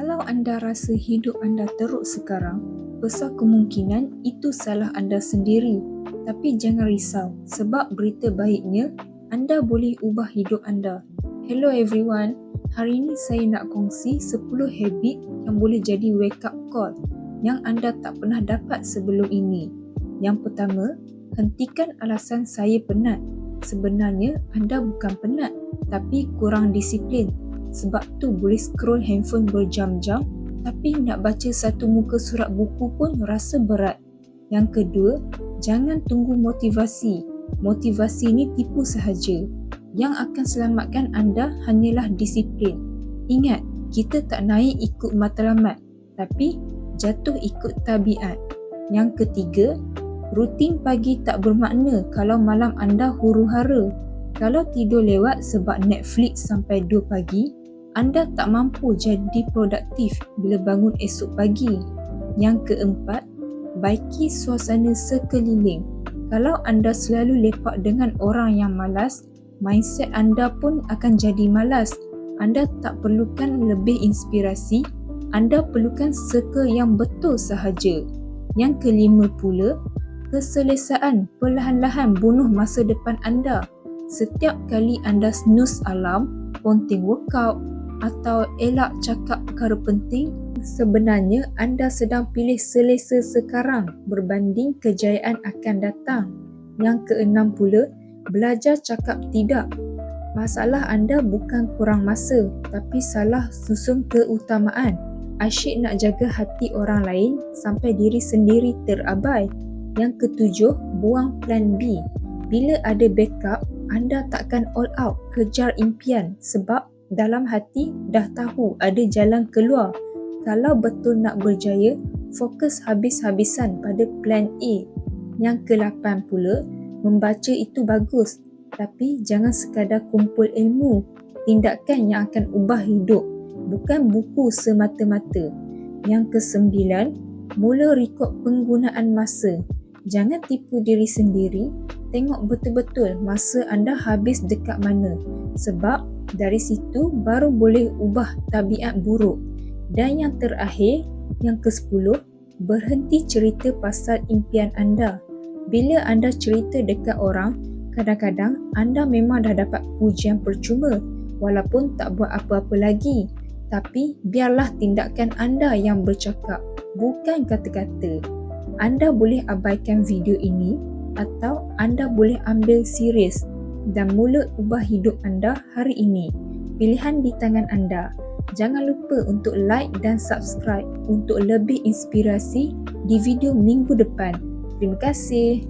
Kalau anda rasa hidup anda teruk sekarang, besar kemungkinan itu salah anda sendiri. Tapi jangan risau sebab berita baiknya anda boleh ubah hidup anda. Hello everyone. Hari ini saya nak kongsi 10 habit yang boleh jadi wake up call yang anda tak pernah dapat sebelum ini. Yang pertama, hentikan alasan saya penat. Sebenarnya anda bukan penat tapi kurang disiplin sebab tu boleh scroll handphone berjam-jam tapi nak baca satu muka surat buku pun rasa berat. Yang kedua, jangan tunggu motivasi. Motivasi ni tipu sahaja. Yang akan selamatkan anda hanyalah disiplin. Ingat, kita tak naik ikut matlamat tapi jatuh ikut tabiat. Yang ketiga, rutin pagi tak bermakna kalau malam anda huru-hara. Kalau tidur lewat sebab Netflix sampai 2 pagi, anda tak mampu jadi produktif bila bangun esok pagi. Yang keempat, baiki suasana sekeliling. Kalau anda selalu lepak dengan orang yang malas, mindset anda pun akan jadi malas. Anda tak perlukan lebih inspirasi, anda perlukan circle yang betul sahaja. Yang kelima pula, keselesaan perlahan-lahan bunuh masa depan anda. Setiap kali anda snooze alarm, ponting workout atau elak cakap perkara penting, sebenarnya anda sedang pilih selesa sekarang berbanding kejayaan akan datang. Yang keenam pula, belajar cakap tidak. Masalah anda bukan kurang masa tapi salah susun keutamaan. Asyik nak jaga hati orang lain sampai diri sendiri terabai. Yang ketujuh, buang plan B. Bila ada backup, anda takkan all out kejar impian sebab dalam hati dah tahu ada jalan keluar. Kalau betul nak berjaya, fokus habis-habisan pada plan A. Yang ke-8 pula, membaca itu bagus. Tapi jangan sekadar kumpul ilmu. Tindakan yang akan ubah hidup. Bukan buku semata-mata. Yang ke-9, mula rekod penggunaan masa. Jangan tipu diri sendiri. Tengok betul-betul masa anda habis dekat mana. Sebab dari situ baru boleh ubah tabiat buruk. Dan yang terakhir yang ke-10 berhenti cerita pasal impian anda. Bila anda cerita dekat orang kadang-kadang anda memang dah dapat pujian percuma walaupun tak buat apa-apa lagi. Tapi biarlah tindakan anda yang bercakap bukan kata-kata anda boleh abaikan video ini atau anda boleh ambil serius dan mula ubah hidup anda hari ini. Pilihan di tangan anda. Jangan lupa untuk like dan subscribe untuk lebih inspirasi di video minggu depan. Terima kasih.